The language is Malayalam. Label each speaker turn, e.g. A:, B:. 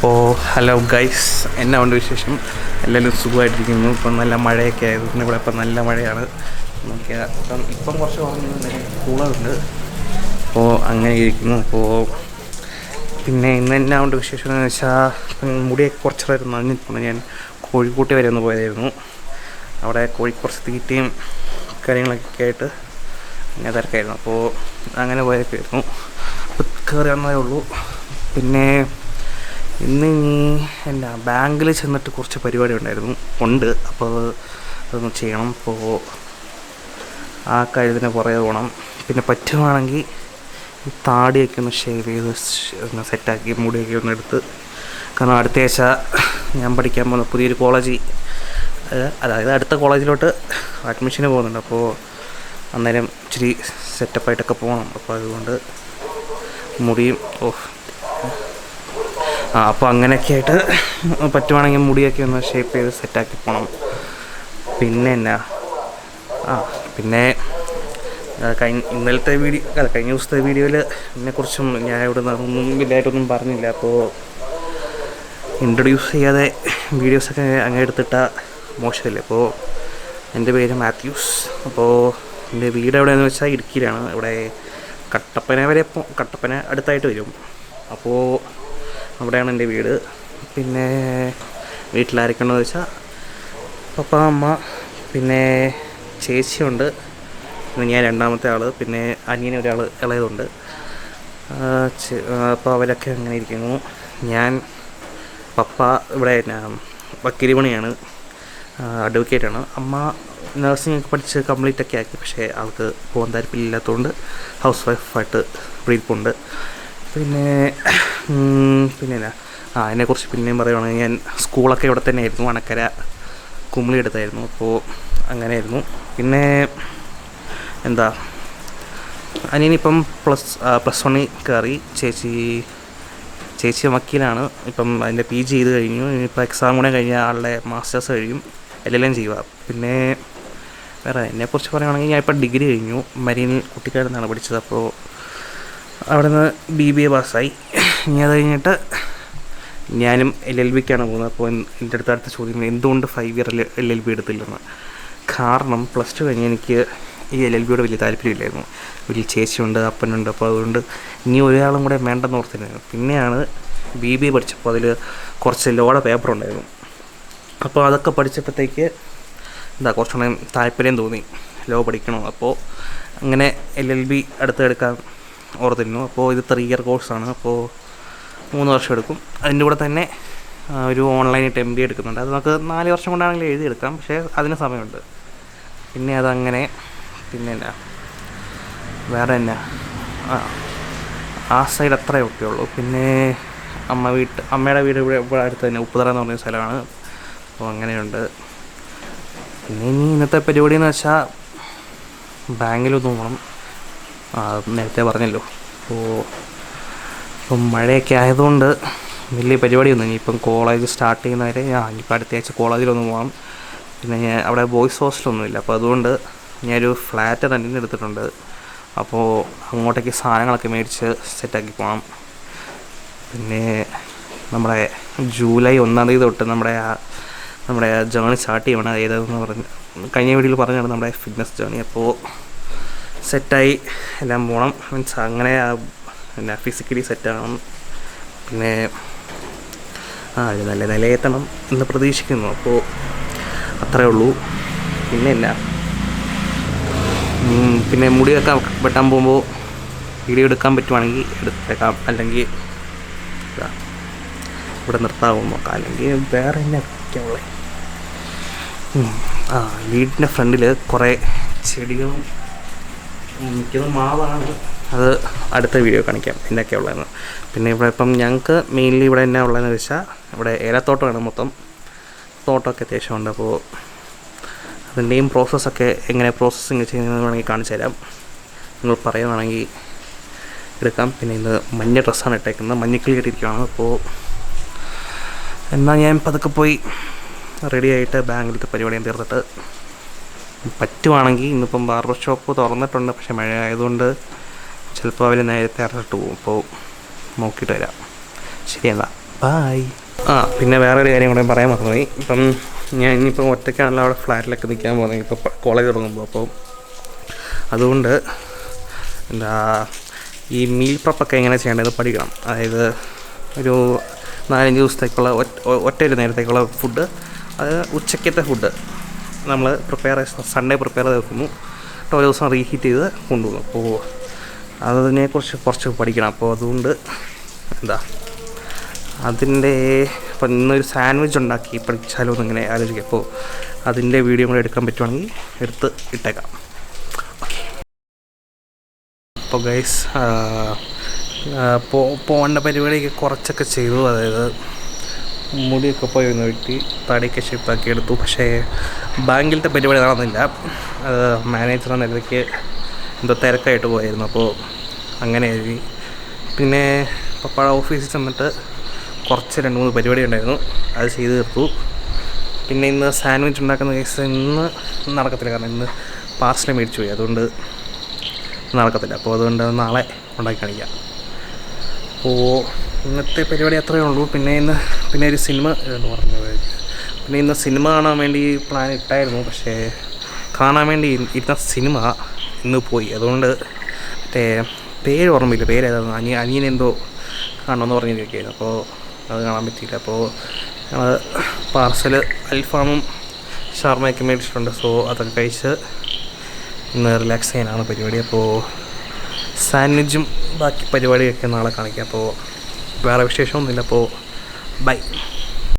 A: അപ്പോൾ ഹലോ ഗൈസ് എന്നെ ഉണ്ട് വിശേഷം? എല്ലാവരും സുഖമായിട്ടിരിക്കുന്നു. ഇപ്പം നല്ല മഴയൊക്കെ ആയതുകൊണ്ട് ഇവിടെ ഇപ്പം നല്ല മഴയാണ്. നോക്കിയാൽ ഇപ്പം ഇപ്പം കുറച്ച് കുറഞ്ഞു കൂളുണ്ട് അപ്പോൾ അങ്ങനെ ഇരിക്കുന്നു. അപ്പോൾ പിന്നെ ഇന്ന് എന്നാ ഉണ്ട് വിശേഷം എന്ന് വെച്ചാൽ മുടിയൊക്കെ കുറച്ചേരം നനഞ്ഞിട്ടുണ്ട് ഞാൻ കോഴിക്കോട്ട് വരെ ഒന്ന് പോയതായിരുന്നു. അവിടെ കോഴി കുറച്ച് തീറ്റയും കാര്യങ്ങളൊക്കെ ആയിട്ട് അങ്ങനെ തിരക്കായിരുന്നു. അപ്പോൾ അങ്ങനെ പോയൊക്കെയായിരുന്നു അപ്പോൾ കയറി വന്നതേ ഉള്ളൂ. പിന്നെ ഇന്ന് ഇനി എന്നാ ബാങ്കിൽ ചെന്നിട്ട് കുറച്ച് പരിപാടി ഉണ്ടായിരുന്നു ഉണ്ട്. അപ്പോൾ അത് അതൊന്ന് ചെയ്യണം. അപ്പോൾ ആ കാര്യത്തിന് പുറകെ പോകണം. പിന്നെ പറ്റുവാണെങ്കിൽ ഈ താടിയൊക്കെ ഒന്ന് ഷേവ് ചെയ്ത് ഒന്ന് സെറ്റാക്കി മുടിയൊക്കെ ഒന്ന് എടുത്ത്. കാരണം അടുത്ത ആഴ്ച ഞാൻ പഠിക്കാൻ പോകുന്ന പുതിയൊരു കോളേജ് അതായത് അടുത്ത കോളേജിലോട്ട് അഡ്മിഷന് പോകുന്നുണ്ട്. അപ്പോൾ അന്നേരം ഇച്ചിരി സെറ്റപ്പായിട്ടൊക്കെ പോകണം. അപ്പോൾ അതുകൊണ്ട് മുടിയും ഓ അപ്പോൾ അങ്ങനെയൊക്കെ ആയിട്ട് പറ്റുവാണെങ്കിൽ മുടിയൊക്കെ ഒന്ന് ഷേപ്പ് ചെയ്ത് സെറ്റാക്കി പോകണം പിന്നെ എന്നാ? ആ പിന്നെ കഴിഞ്ഞ ഇന്നലത്തെ വീഡിയോ അല്ല കഴിഞ്ഞ ദിവസത്തെ വീഡിയോയിൽ എന്നെക്കുറിച്ചും ഞാൻ ഇവിടെ ഒന്നും വലിയതായിട്ടൊന്നും പറഞ്ഞില്ല. അപ്പോൾ ഇൻട്രൊഡ്യൂസ് ചെയ്യാതെ വീഡിയോസൊക്കെ അങ്ങനെ എടുത്തിട്ട മോശമല്ലേ? അപ്പോൾ എന്റെ പേര് മാത്യൂസ്. അപ്പോൾ എന്റെ വീട് എവിടെയെന്ന് വെച്ചാൽ ഇടുക്കിയിലാണ്. ഇവിടെ കട്ടപ്പന വരെ കട്ടപ്പന അടുത്തായിട്ട് വരും. അപ്പോൾ അവിടെയാണ് എന്റെ വീട്. പിന്നെ വീട്ടിലാരൊക്കെയുണ്ടെന്ന് വെച്ചാൽ പപ്പ അമ്മ പിന്നെ ചേച്ചിയുണ്ട്. പിന്നെ ഞാൻ രണ്ടാമത്തെ ആൾ പിന്നെ അനിയനെ ഒരാൾ ഇളയതുണ്ട്. അപ്പോൾ അവരൊക്കെ അങ്ങനെ ഇരിക്കുന്നു. ഞാൻ പപ്പ ഇവിടെ വക്കീൽ പണിയാണ് അഡ്വക്കേറ്റാണ് അമ്മ നഴ്സിംഗ് പഠിച്ച് കംപ്ലീറ്റ് ഒക്കെ ആക്കി പക്ഷേ ആൾക്ക് പോകാൻ താല്പര്യമില്ലാത്തതുകൊണ്ട് ഹൗസ് വൈഫായിട്ട് ബ്രീഫുണ്ട് പിന്നെ പിന്നെ ആ അതിനെക്കുറിച്ച് പിന്നെയും പറയുവാണെങ്കിൽ ഞാൻ സ്കൂളൊക്കെ ഇവിടെ തന്നെ ആയിരുന്നു അണക്കര കുമിളി എടുത്തായിരുന്നു അപ്പോൾ അങ്ങനെയായിരുന്നു. പിന്നെ എന്താ? അനിയനിപ്പം പ്ലസ് പ്ലസ് വണ്ണിൽ കയറി. ചേച്ചി ചേച്ചി വക്കീലാണ്. ഇപ്പം അതിന്റെ പി ജി ചെയ്ത് കഴിഞ്ഞു. ഇനിയിപ്പോൾ എക്സാം കൂടെ കഴിഞ്ഞാൽ ആളുടെ മാസ്റ്റേഴ്സ് കഴിയും. എല്ലാം ചെയ്യുക. പിന്നെ വേറെ എന്നെക്കുറിച്ച് പറയുകയാണെങ്കിൽ ഞാൻ ഇപ്പം ഡിഗ്രി കഴിഞ്ഞു. മരീനിൽ കുട്ടിക്കാലത്താണ് പഠിച്ചത്. അപ്പോൾ അവിടെ നിന്ന് ബി ബി എ പാസ്സായി. ഇനി അത് കഴിഞ്ഞിട്ട് ഞാനും എൽ എൽ ബിക്കാണ് പോകുന്നത്. അപ്പോൾ എൻ- എന്റെ അടുത്ത് അടുത്ത ചോദ്യം എന്തുകൊണ്ട് five year L L B എടുത്തില്ലെന്ന്. കാരണം പ്ലസ് ടു കഴിഞ്ഞ് എനിക്ക് ഈ എൽ എൽ ബിയോട് വലിയ താല്പര്യമില്ലായിരുന്നു. വലിയ ചേച്ചിയുണ്ട് അപ്പനുണ്ട്. അപ്പോൾ അതുകൊണ്ട് ഇനി ഒരാളും കൂടെ വേണ്ടെന്ന് ഓർത്തിരുന്നു പിന്നെയാണ് ബി ബി എ പഠിച്ചപ്പോൾ അതിൽ കുറച്ച് ലോഡ പേപ്പർ ഉണ്ടായിരുന്നു. അപ്പോൾ അതൊക്കെ പഠിച്ചപ്പോഴത്തേക്ക് എന്താ കുറച്ചുകൂടെ താല്പര്യം തോന്നി. ലോ പഠിക്കണം? അപ്പോൾ അങ്ങനെ എൽ എൽ ബി അടുത്തെടുക്കാൻ ഓർത്തിരുന്നു. അപ്പോൾ ഇത് ത്രീ ഇയർ കോഴ്സാണ് അപ്പോൾ മൂന്ന് വർഷം എടുക്കും. അതിന്റെ കൂടെ തന്നെ ഒരു ഓൺലൈനായിട്ട് എം ബി എടുക്കുന്നുണ്ട്. അത് നമുക്ക് നാല് വർഷം കൊണ്ടാണെങ്കിലും എഴുതിയെടുക്കാം പക്ഷേ അതിന് സമയമുണ്ട്. പിന്നെ അതങ്ങനെ പിന്നെ എന്നാ വേറെ എന്നാ? ആ ആ സൈഡ് അത്രയേ ഒക്കെ ഉള്ളൂ പിന്നെ അമ്മ വീട്ട് അമ്മയുടെ വീട് ഇവിടെ ഇവിടെ അടുത്ത് തന്നെ ഉപ്പുതറ എന്ന് പറഞ്ഞ സ്ഥലമാണ്. അപ്പോൾ അങ്ങനെയുണ്ട്. പിന്നെ ഇനി ഇന്നത്തെ പരിപാടി എന്ന് വെച്ചാൽ ബാങ്കിലൊന്ന് പോകണം. നേരത്തെ പറഞ്ഞല്ലോ. അപ്പോൾ ഇപ്പം മഴയൊക്കെ ആയതുകൊണ്ട് വലിയ പരിപാടിയൊന്നും ഇനിയിപ്പം കോളേജ് സ്റ്റാർട്ട് ചെയ്യുന്നവരെ ഞാൻ ഇനിയിപ്പോൾ അടുത്ത ആഴ്ച കോളേജിലൊന്നും പോകണം പിന്നെ ഞാൻ അവിടെ ബോയ്സ് ഹോസ്റ്റലൊന്നുമില്ല അപ്പോൾ അതുകൊണ്ട് ഞാനൊരു ഫ്ലാറ്റ് റെന്റിന് എടുത്തിട്ടുണ്ട്. അപ്പോൾ അങ്ങോട്ടേക്ക് സാധനങ്ങളൊക്കെ മേടിച്ച് സെറ്റാക്കി പോകണം പിന്നെ നമ്മുടെ ജൂലൈ ഒന്നാം തീയതി തൊട്ട് നമ്മുടെ ആ നമ്മുടെ ജേണി സ്റ്റാർട്ട് ചെയ്യണം. ഏതെന്ന് പറഞ്ഞ് കഴിഞ്ഞ വീഡിയോയിൽ പറഞ്ഞാണ് നമ്മുടെ ഫിറ്റ്നസ് ജേണി അപ്പോൾ സെറ്റായി. എല്ലാം പോകണം മീൻസ് അങ്ങനെ പിന്നെ ഫിസിക്കലി സെറ്റാകണം പിന്നെ ആ ഒരു നല്ല നിലയെത്തണം എന്ന് പ്രതീക്ഷിക്കുന്നു. അപ്പോൾ അത്രേ ഉള്ളൂ. പിന്നെ എന്നാ പിന്നെ പിന്നെ മുടിയൊക്കെ വെട്ടാൻ പോകുമ്പോൾ വീഡിയോ എടുക്കാൻ പറ്റുവാണെങ്കിൽ എടുത്തേക്കാം. അല്ലെങ്കിൽ ഇവിടെ നിർത്താവും നോക്കാം അല്ലെങ്കിൽ വേറെ തന്നെ വയ്ക്കാവുള്ളേ ആ വീടിന്റെ ഫ്രണ്ടിൽ കുറേ ചെടികളും മിക്കതും മാവാണ്. അത് അടുത്ത വീഡിയോ കാണിക്കാം. എന്നൊക്കെ ഉള്ളതെന്ന്. പിന്നെ ഇവിടെ ഇപ്പം ഞങ്ങൾക്ക് മെയിൻലി ഇവിടെ എന്നാ ഉള്ളതെന്ന് വെച്ചാൽ ഇവിടെ ഏലത്തോട്ടമാണ് മൊത്തം. തോട്ടമൊക്കെ അത്യാവശ്യമുണ്ട് അപ്പോൾ അതിന്റെയും പ്രോസസ്സൊക്കെ എങ്ങനെ പ്രോസസ്സിങ് ചെയ്യുന്നത് വേണമെങ്കിൽ കാണിച്ചു തരാം. നിങ്ങൾ പറയുകയാണെങ്കിൽ എടുക്കാം. പിന്നെ ഇന്ന് മഞ്ഞ ഡ്രസ്സാണ് ഇട്ടേക്കുന്നത്. മഞ്ഞക്കിളി കെട്ടിയിരിക്കുകയാണ് അപ്പോൾ എന്നാൽ ഞാൻ പതുക്കെ പോയി റെഡിയായിട്ട് ബാങ്കിലത്തെ പരിപാടിയും തീർത്തിട്ട് പറ്റുവാണെങ്കിൽ ഇന്നിപ്പം ബാർബർ ഷോപ്പ് തുറന്നിട്ടുണ്ട്. പക്ഷേ മഴ ആയതുകൊണ്ട് ചിലപ്പോൾ അവർ നേരത്തെ അടച്ചിട്ട് പോകും. അപ്പോൾ നോക്കിയിട്ട് വരാം. ശരി എന്നാൽ ബായ് ആ പിന്നെ വേറൊരു കാര്യം കൂടെ പറയാൻ മറന്നുപോയി. ഇപ്പം ഞാൻ ഇനിയിപ്പം ഒറ്റയ്ക്കാണല്ലോ അവിടെ ഫ്ലാറ്റിലൊക്കെ നിൽക്കാൻ പോകുന്നത്. ഇപ്പോൾ കോളേജ് തുടങ്ങുമ്പോൾ. അപ്പോൾ അതുകൊണ്ട് എന്താ ഈ മീൽ പ്രപ്പൊക്കെ എങ്ങനെ ചെയ്യേണ്ടത് പഠിക്കണം. അതായത് ഒരു നാലഞ്ച് ദിവസത്തേക്കുള്ള ഒറ്റ ഒറ്റ ഒരു നേരത്തേക്കുള്ള ഫുഡ് അത് ഉച്ചക്കത്തെ ഫുഡ്. നമ്മൾ പ്രിപ്പയർ സൺഡേ പ്രിപ്പയർ ചെയ്ത് വെക്കുന്നു ഒരു ദിവസം റീഹീറ്റ് ചെയ്ത് കൊണ്ടുപോകും. അപ്പോൾ അതിനെക്കുറിച്ച് കുറച്ച് പഠിക്കണം. അപ്പോൾ അതുകൊണ്ട് എന്താ? അതിന്റെ ഇപ്പം ഇന്നൊരു സാൻഡ്വിച്ച് ഉണ്ടാക്കി പഠിച്ചാലോ എന്നിങ്ങനെ ആലോചിക്കുക അപ്പോൾ അതിന്റെ വീഡിയോ കൂടെ എടുക്കാൻ പറ്റുവാണെങ്കിൽ എടുത്ത് ഇട്ടേക്കാം. അപ്പോൾ ഗൈസ് പോ പോകേണ്ട പരിപാടിയൊക്കെ കുറച്ചൊക്കെ ചെയ്തു. അതായത് മുടിയൊക്കെ പോയി ഒന്ന് വെട്ടി തടിയൊക്കെ ഷേപ്പാക്കി എടുത്തു. പക്ഷേ ബാങ്കിലത്തെ പരിപാടി നടന്നില്ല. അത് മാനേജർ നിലയ്ക്ക് എന്തോ തിരക്കായിട്ട് പോയായിരുന്നു. അപ്പോൾ അങ്ങനെ എഴുതി. പിന്നെ പപ്പാട ഓഫീസിൽ ചെന്നിട്ട് കുറച്ച് രണ്ട് മൂന്ന് പരിപാടി ഉണ്ടായിരുന്നു. അത് ചെയ്ത് തീർത്തു. പിന്നെ ഇന്ന് സാൻഡ്വിച്ച് ഉണ്ടാക്കുന്ന കേസ് ഇന്ന് നടക്കത്തില്ല. കാരണം ഇന്ന് പാർസൽ മേടിച്ചു പോയി. അതുകൊണ്ട് നടക്കത്തില്ല. അപ്പോൾ അതുകൊണ്ട് നാളെ ഉണ്ടാക്കി കാണിക്കാം. അപ്പോൾ ഇന്നത്തെ പരിപാടി അത്രയേ ഉള്ളൂ. പിന്നെ ഇന്ന് പിന്നെ ഒരു സിനിമ എന്ന് പറഞ്ഞത്. പിന്നെ ഇന്ന് സിനിമ കാണാൻ വേണ്ടി പ്ലാൻ ഇട്ടായിരുന്നു. പക്ഷേ കാണാൻ വേണ്ടി ഇരുന്ന സിനിമ ഇന്ന് പോയി. അതുകൊണ്ട് മറ്റേ പേര് ഓർമ്മയില്ല. പേര് ഏതായിരുന്നു? അനിയ അനിയൻ എന്തോ കാണണമെന്ന് പറഞ്ഞിരിക്കുകയായിരുന്നു. അപ്പോൾ അത് കാണാൻ പറ്റിയില്ല. അപ്പോൾ ഞങ്ങൾ പാർസൽ അൽഫാമും ഷർമ്മയൊക്കെ മേടിച്ചിട്ടുണ്ട്. സോ അതൊക്കെ കഴിച്ച് ഇന്ന് റിലാക്സ് ചെയ്യാനാണ് പരിപാടി. അപ്പോൾ സാൻഡ്വിച്ചും ബാക്കി പരിപാടിയൊക്കെ നാളെ കാണിക്കാം. അപ്പോൾ വേറെ വിശേഷമൊന്നുമില്ല. അപ്പോൾ ബൈ.